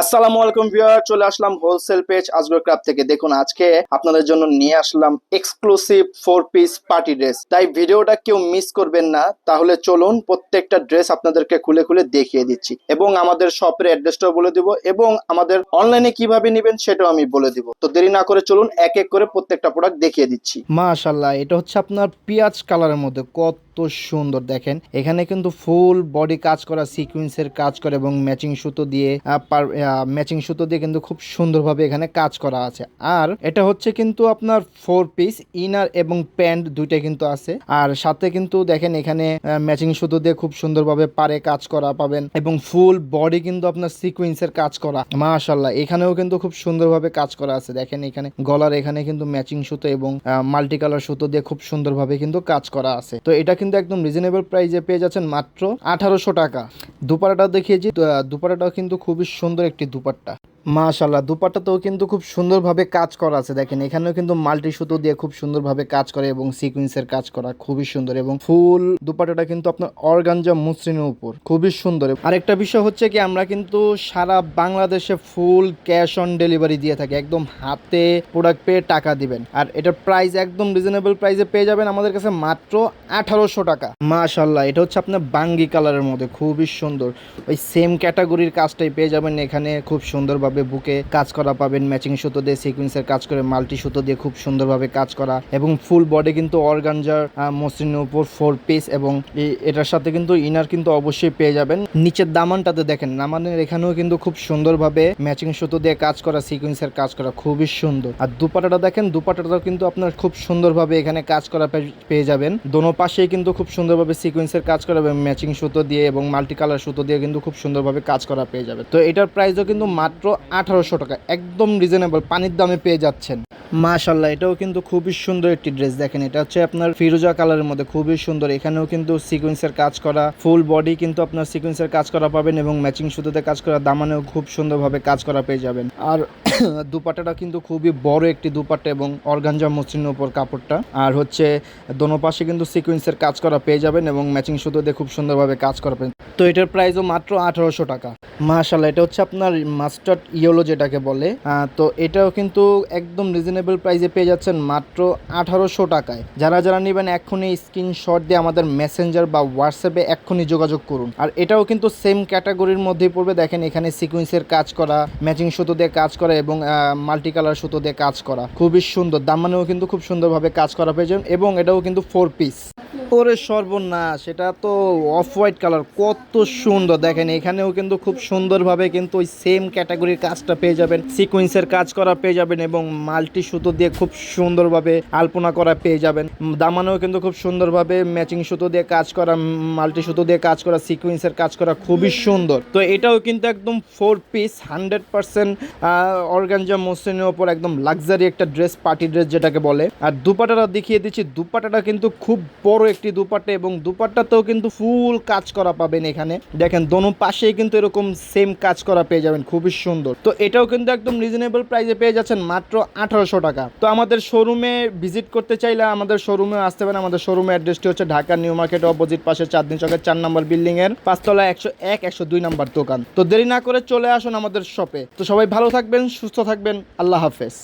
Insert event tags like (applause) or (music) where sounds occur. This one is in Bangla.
আসসালামু আলাইকুম ভিউয়ার, চলে আসলাম হোলসেল পেজ আজগর ক্রাব থেকে। দেখুন, আজকে আপনাদের জন্য নিয়ে আসলাম exclusive four piece party dress তাই ভিডিওটা কেউ মিস করবেন না, তাহলে চলুন প্রত্যেকটা ড্রেস আপনাদেরকে খুলে খুলে দেখিয়ে দিচ্ছি। এবং আমাদের শপের অ্যাড্রেসটাও বলে দিব, এবং আমাদের অনলাইনে কীভাবে নেবেন সেটাও আমি বলে দিব। তো দেরি না করে চলুন, এক এক করে প্রত্যেকটা প্রোডাক্ট দেখিয়ে দিচ্ছি। মাশাল্লাহ এটা হচ্ছে আপনার পেঁয়াজ কালারের মধ্যে। কত সুন্দর দেখেন। এখানে কিন্তু ফুল বডি কাজ করা সিকুয়েন্সের কাজ করে এবং ম্যাচিং সুতো দিয়ে ম্যাচিং সুতো দিয়ে কিন্তু খুব সুন্দরভাবে এখানে কাজ করা আছে। আর এটা হচ্ছে কিন্তু আপনার ফোর পিস ইনার এবং প্যান্ট দুইটা কিন্তু আছে। আর সাথে কিন্তু দেখেন এখানে ম্যাচিং সুতো দিয়ে খুব সুন্দরভাবে পারে কাজ করা পাবেন এবং ফুল বডি কিন্তু আপনার সিকুয়েন্সের কাজ করা। মাশাল্লাহ এখানেও কিন্তু খুব সুন্দরভাবে কাজ করা আছে। দেখেন এখানে গলার এখানে কিন্তু ম্যাচিং সুতো এবং মাল্টি কালার সুতো দিয়ে খুব সুন্দরভাবে কিন্তু কাজ করা আছে। তো এটা কিন্তু একদম রিজনেবল প্রাইসে পেয়ে যাচ্ছেন মাত্র আঠারোশো টাকা। দুপাটাটাও দেখিয়েছি দুপাটাটাও কিন্তু খুবই সুন্দর একটি দুপাট্টা। মাশাল্লাহ দুপাট্টাতেও কিন্তু খুব সুন্দরভাবে কাজ করা আছে। দেখেন, এখানেও কিন্তু মাল্টি সুতো দিয়ে খুব সুন্দরভাবে কাজ করে এবং সিকুয়েন্সের কাজ করা খুবই সুন্দর এবং ফুল দুপাট্টাটা কিন্তু আপনার অর্গানজা মসৃণের উপর, খুবই সুন্দর। আরেকটা বিষয় হচ্ছে কি, আমরা কিন্তু সারা বাংলাদেশে ফুল ক্যাশ অন ডেলিভারি দিয়ে থাকি, একদম হাতে প্রোডাক্ট পেয়ে টাকা দিবেন। আর এটার প্রাইস একদম রিজনেবল প্রাইসে পেয়ে যাবেন আমাদের কাছে মাত্র আঠারোশো টাকা। মাশাল্লাহ এটা হচ্ছে আপনার বাঙ্গি কালারের মধ্যে, খুবই সুন্দর। ওই সেম ক্যাটাগরির কাজটাই পেয়ে যাবেন এখানে, খুব সুন্দরভাবে বুকে কাজ করা পাবেন ম্যাচিং সুতো দিয়ে সিকুয়েন্সের কাজ করে মাল্টি সুতো দিয়ে খুব সুন্দরভাবে কাজ করা এবং ফুল বডি কিন্তু অর্গানজার মসৃণের উপর ফোর পিস এবং এটার সাথে কিন্তু ইনার কিন্তু অবশ্যই পেয়ে যাবেন। নিচের দামানটাতে দেখেন নামানের এখানেও কিন্তু খুব সুন্দরভাবে ম্যাচিং সুতো দিয়ে কাজ করা সিকুয়েন্সের কাজ করা খুবই সুন্দর। আর দুপাটাটা দেখেন, দুপাটাটাও কিন্তু আপনার খুব সুন্দরভাবে এখানে কাজ করা পেয়ে যাবেন। দোনো পাশেই কিন্তু খুব সুন্দরভাবে সিকুয়েন্সের কাজ করা এবং ম্যাচিং সুতো দিয়ে এবং মাল্টি কালার সুতো দিয়ে কিন্তু খুব সুন্দরভাবে কাজ করা পেয়ে যাবে তো এটার প্রাইসও কিন্তু মাত্র আঠারোশো টাকা। একদম রিজনেবল পানির দামে পেয়ে যাচ্ছেন। মাশাল্লাহ এটাও কিন্তু খুবই সুন্দর একটি ড্রেস দেখেন, এটা হচ্ছে আপনার ফিরোজা কালারের মধ্যে, খুবই সুন্দর। এখানেও কিন্তু সিকুয়েন্সের কাজ করা ফুল বডি কিন্তু আপনার সিকুয়েন্সের কাজ করা পাবেন এবং ম্যাচিং সুতোতে কাজ করা, দামানেও খুব সুন্দরভাবে কাজ করা পেয়ে যাবেন। আর (coughs) দুপাট্টাটা কিন্তু খুবই বড় একটি দুপাট্টা এবং অর্গানজা মসৃণের উপর কাপড়টা। আর হচ্ছে, দোনো পাশে কিন্তু সিকুয়েন্সের কাজ করা পেয়ে যাবেন এবং ম্যাচিং সুতো দিয়ে খুব সুন্দরভাবে কাজ করা পেয়ে তো এটার প্রাইসও মাত্র আঠারোশো টাকা। মাশাল্লাহ এটা হচ্ছে আপনার মাস্টার্ড ইয়েলো যেটাকে বলে। তো এটাও কিন্তু একদম রিজনেবল প্রাইসে পেয়ে যাচ্ছেন মাত্র আঠারোশো টাকায়। যারা যারা নেবেন, এক্ষুনি স্ক্রিনশট দিয়ে আমাদের মেসেঞ্জার বা হোয়াটসঅ্যাপে এক্ষুনি যোগাযোগ করুন। আর এটাও কিন্তু সেম ক্যাটাগরির মধ্যেই পড়বে। দেখেন, এখানে সিকুয়েন্সের কাজ করা ম্যাচিং সুতো দিয়ে কাজ করা এবং মাল্টি কালার সুতো দিয়ে কাজ করা। খুবই সুন্দর, দাম মানেও কিন্তু খুব সুন্দরভাবে কাজ করা পেয়েছেন এবং এটাও কিন্তু ফোর পিস ওরে সর্বনাশ। সেটা তো অফ হোয়াইট কালার কত সুন্দর। দেখেন, এখানেও কিন্তু খুব সুন্দরভাবে কিন্তু ওই সেম ক্যাটাগরির কাজটা পেয়ে যাবেন। সিকুয়েন্সের কাজ করা পেয়ে যাবেন এবং মাল্টি সুতো দিয়ে খুব সুন্দরভাবে আলপনা করা পেয়ে যাবেন। দামানেও কিন্তু খুব সুন্দরভাবে ম্যাচিং সুতো দিয়ে কাজ করা মাল্টি সুতো দিয়ে কাজ করা সিকুয়েন্সের কাজ করা খুবই সুন্দর। তো এটাও কিন্তু একদম four piece hundred percent organza মসৃণের ওপর একদম লাক্সারি একটা ড্রেস পার্টি ড্রেস যেটাকে বলে। আর দুপাটাটা দেখিয়ে দিচ্ছি, দুপাটাটা কিন্তু খুব বড় একটি দুপাট্টা এবং দুপাট্টাতেও কিন্তু ফুল কাজ করা পাবেন এখানে। দেখেন, দোনো পাশেই কিন্তু এরকম সেম কাজ করা পেয়ে যাবেন, খুবই সুন্দর। তো এটাও কিন্তু একদম রিজনেবল প্রাইসে পেয়ে যাচ্ছেন মাত্র আঠারোশো টাকা। তো আমাদের শোরুমে ভিজিট করতে চাইলে আমাদের শোরুমে আসতে পারেন। আমাদের শোরুমে অ্যাড্রেসটি হচ্ছে ঢাকা নিউ মার্কেট অপোজিট পাশে চাঁদনি চকের চার নম্বর বিল্ডিং এর পাঁচতলা একশো এক, একশো দুই নম্বর দোকান। তো দেরি না করে চলে আসুন আমাদের শপে তো সবাই ভালো থাকবেন, সুস্থ থাকবেন। আল্লাহ হাফেজ।